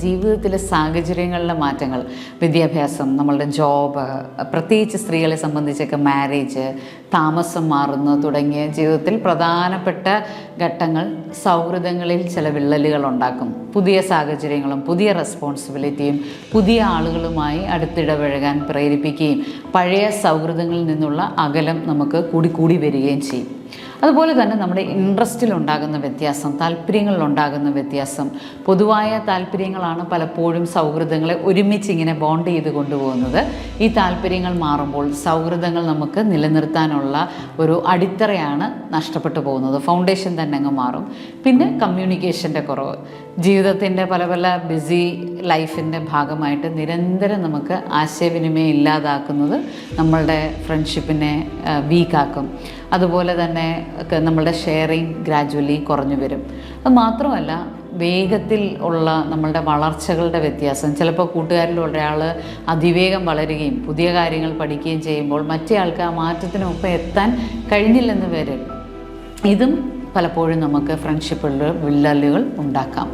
ജീവിതത്തിലെ സാഹചര്യങ്ങളിലെ മാറ്റങ്ങൾ വിദ്യാഭ്യാസം നമ്മളുടെ ജോബ് പ്രത്യേകിച്ച് സ്ത്രീകളെ സംബന്ധിച്ചൊക്കെ മാരേജ് താമസം മാറുന്നു തുടങ്ങിയ ജീവിതത്തിൽ പ്രധാനപ്പെട്ട ഘട്ടങ്ങൾ സൗഹൃദങ്ങളിൽ ചില വിള്ളലുകൾ ഉണ്ടാക്കും. പുതിയ സാഹചര്യങ്ങളും പുതിയ റെസ്പോൺസിബിലിറ്റിയും പുതിയ ആളുകളുമായി അടുത്തിടപഴകാൻ പ്രേരിപ്പിക്കുകയും പഴയ സൗഹൃദങ്ങളിൽ നിന്നുള്ള അകലം നമുക്ക് കൂടി കൂടി വരികയും ചെയ്യും. അതുപോലെ തന്നെ നമ്മുടെ ഇൻട്രസ്റ്റിലുണ്ടാകുന്ന വ്യത്യാസം താല്പര്യങ്ങളിലുണ്ടാകുന്ന വ്യത്യാസം പൊതുവായ താല്പര്യങ്ങളാണ് പലപ്പോഴും സൗഹൃദങ്ങളെ ഒരുമിച്ച് ഇങ്ങനെ ബോണ്ട് ചെയ്ത് കൊണ്ടുപോകുന്നത്. ഈ താല്പര്യങ്ങൾ മാറുമ്പോൾ സൗഹൃദങ്ങൾ നമുക്ക് നിലനിർത്താനുള്ള ഒരു അടിത്തറയാണ് നഷ്ടപ്പെട്ടു പോകുന്നത്. ഫൗണ്ടേഷൻ തന്നെ അങ്ങ് മാറും. പിന്നെ കമ്മ്യൂണിക്കേഷന്റെ കുറവ്. ജീവിതത്തിന്റെ പല പല ബിസി ലൈഫിന്റെ ഭാഗമായിട്ട് നിരന്തരം നമുക്ക് ആശയവിനിമയം ഇല്ലാതാക്കുന്നത് നമ്മളുടെ ഫ്രണ്ട്ഷിപ്പിനെ വീക്കാക്കും അതുപോലെ തന്നെ ഒക്കെ നമ്മളുടെ ഷെയറിങ് ഗ്രാജുവലി കുറഞ്ഞു വരും. അത് മാത്രമല്ല വേഗത്തിൽ ഉള്ള നമ്മളുടെ വളർച്ചകളുടെ വ്യത്യാസം. ചിലപ്പോൾ കൂട്ടുകാരിൽ ഒരാൾ അതിവേഗം വളരുകയും പുതിയ കാര്യങ്ങൾ പഠിക്കുകയും ചെയ്യുമ്പോൾ മറ്റേ ആൾക്ക് ആ മാറ്റത്തിനൊപ്പം എത്താൻ കഴിഞ്ഞില്ലെന്ന് വരും ഇതും പലപ്പോഴും നമുക്ക് ഫ്രണ്ട്ഷിപ്പുകളിൽ വിള്ളലുകൾ ഉണ്ടാക്കാം.